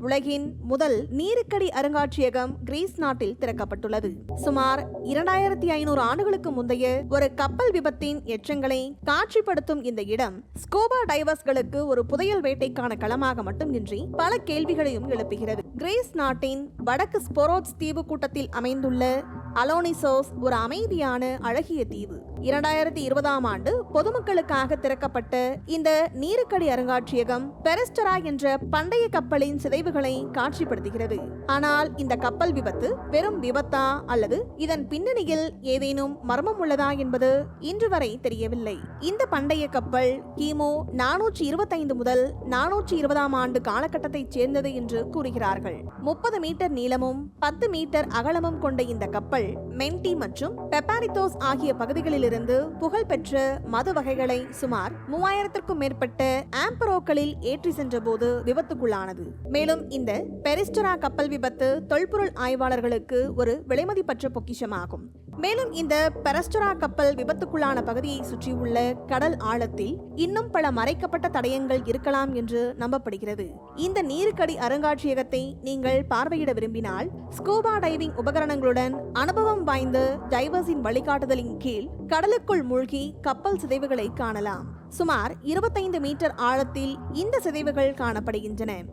உலகின் முதல் நீருக்கடி அருங்காட்சியகம் கிரீஸ் நாட்டில் திறக்கப்பட்டுள்ளது. சுமார் இரண்டாயிரத்தி ஐநூறு ஆண்டுகளுக்கு முந்தைய ஒரு கப்பல் விபத்தின் எச்சங்களை காட்சிப்படுத்தும் இந்த இடம் ஸ்கூபா டைவர்ஸ்களுக்கு ஒரு புதையல் வேட்டைக்கான களமாக மட்டுமின்றி பல கேள்விகளையும் எழுப்புகிறது. கிரீஸ் நாட்டின் வடக்கு ஸ்பொரோட்ஸ் தீவு கூட்டத்தில் அமைந்துள்ள அலோனிசோஸ் ஒரு அமைதியான அழகிய தீவு. இரண்டாயிரத்தி இருபதாம் ஆண்டு பொதுமக்களுக்காக திறக்கப்பட்ட இந்த நீருக்கடி அருங்காட்சியகம் பெரஸ்டரா என்ற பண்டைய கப்பலின் சிதைவுகளை காட்சிப்படுத்துகிறது. ஆனால் இந்த கப்பல் விபத்து வெறும் விபத்தா அல்லது இதன் பின்னணியில் ஏதேனும் மர்மம் உள்ளதா என்பது இன்று வரை தெரியவில்லை. இந்த பண்டைய கப்பல் கிமு நானூற்றி இருபத்தைந்து முதல் நானூற்றி இருபதாம் ஆண்டு காலகட்டத்தைச் சேர்ந்தது என்று கூறுகிறார்கள். முப்பது மீட்டர் நீளமும் பத்து மீட்டர் அகலமும் கொண்ட இந்த கப்பல் மென்டி மற்றும் பெப்பாரித்தோஸ் ஆகிய பகுதிகளிலிருந்து புகழ்பெற்ற மது வகைகளை சுமார் மூவாயிரத்திற்கும் மேற்பட்ட ஆம்பரோக்களில் ஏற்றி சென்றபோது விபத்துக்குள்ளானது. மேலும் இந்த பெரிஸ்டரா கப்பல் விபத்து தொல்பொருள் ஆய்வாளர்களுக்கு ஒரு விலைமதிப்பற்ற பொக்கிஷமாகும். மேலும் இந்த பெரஸ்டரா கப்பல் விபத்துக்குள்ளான பகுதியை சுற்றியுள்ள கடல் ஆழத்தில் இன்னும் பல மறைக்கப்பட்ட தடயங்கள் இருக்கலாம் என்று நம்பப்படுகிறது. இந்த நீருக்கடி அருங்காட்சியகத்தை நீங்கள் பார்வையிட விரும்பினால் ஸ்கூபா டைவிங் உபகரணங்களுடன் அனுபவம் வாய்ந்த டைவர்ஸின் வழிகாட்டுதலின் கீழ் கடலுக்குள் மூழ்கி கப்பல் சிதைவுகளை காணலாம். சுமார் இருபத்தைந்து மீட்டர் ஆழத்தில் இந்த சிதைவுகள் காணப்படுகின்றன.